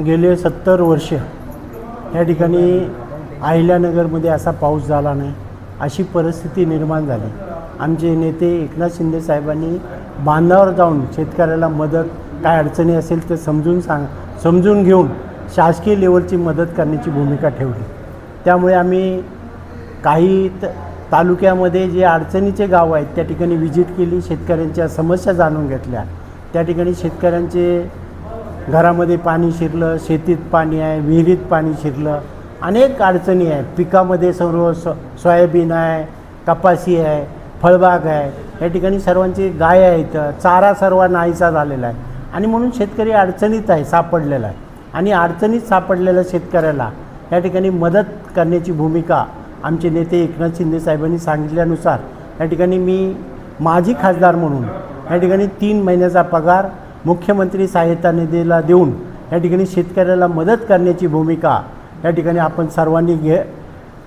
गेले सत्तर वर्ष या ठिकाणी अहिल्यानगरमध्ये असा पाऊस झाला नाही अशी परिस्थिती निर्माण झाली. आमचे नेते एकनाथ शिंदे साहेबांनी बांधावर जाऊन शेतकऱ्याला मदत काय अडचणी असेल ते समजून सांग समजून घेऊन शासकीय लेवलची मदत करण्याची भूमिका ठेवली. त्यामुळे आम्ही काही त तालुक्यामध्ये जे अडचणीचे गाव आहेत त्या ठिकाणी व्हिजिट केली शेतकऱ्यांच्या समस्या जाणून घेतल्या. त्या ठिकाणी शेतकऱ्यांचे घरामध्ये पाणी शिरलं शेतीत पाणी आहे विहिरीत पाणी शिरलं. अनेक अडचणी आहे. पिकामध्ये सर्व सो सोयाबीन आहे कपाशी आहे फळबाग आहे. या ठिकाणी सर्वांची गाय आहेत चारा सर्व नाहीसा झालेला आहे. आणि म्हणून शेतकरी अडचणीत आहे सापडलेला आहे. आणि अडचणीत सापडलेल्या शेतकऱ्याला या ठिकाणी मदत करण्याची भूमिका आमचे नेते एकनाथ शिंदे साहेबांनी सांगितल्यानुसार या ठिकाणी मी माजी खासदार म्हणून या ठिकाणी तीन महिन्याचा पगार मुख्यमंत्री सहायता निधीला देऊन या ठिकाणी शेतकऱ्याला मदत करण्याची भूमिका या ठिकाणी आपण सर्वांनी घे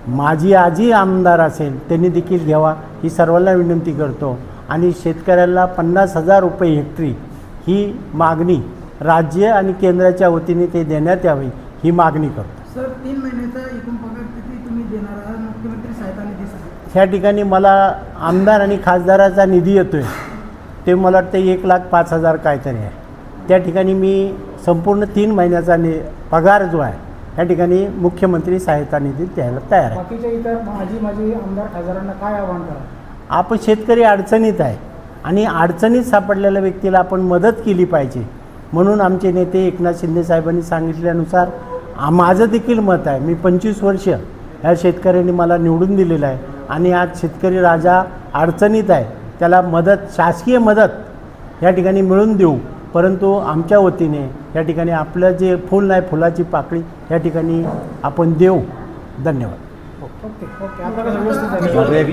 माझी आजी आमदार असेल त्यांनी देखील घ्यावा ही सर्वांना विनंती करतो. आणि शेतकऱ्याला पन्नास हजार रुपये हेक्टरी ही मागणी राज्य आणि केंद्राच्या वतीने ते देण्यात यावी ही मागणी करतो. सर तीन महिन्याचा एकूण पगार किती तुम्ही देणार आहात? मुख्यमंत्री सहायता निधी सांगा ह्या ठिकाणी मला आमदार आणि खासदाराचा निधी येतो आहे ते मला वाटतं एक लाख पाच हजार काहीतरी आहे. त्या ठिकाणी मी संपूर्ण तीन महिन्याचा नि पगार जो आहे या ठिकाणी मुख्यमंत्री सहायता निधी द्यायला तयार आहे. बाकीच्या इतर माझी माझी आमदार खासदारांना काय आव्हान करा आपण शेतकरी अडचणीत आहे आणि अडचणीत सापडलेल्या व्यक्तीला आपण मदत केली पाहिजे. म्हणून आमचे नेते एकनाथ शिंदे साहेबांनी सांगितल्यानुसार माझं देखील मत आहे मी पंचवीस वर्ष ह्या शेतकऱ्यांनी मला निवडून दिलेलं आहे आणि आज शेतकरी राजा अडचणीत आहे. त्याला मदत शासकीय मदत या ठिकाणी मिळून देऊ. परंतु आमच्या वतीने या ठिकाणी आपलं जे फूल नाही फुलाची पाकळी या ठिकाणी आपण देऊ. धन्यवाद. Okay okay.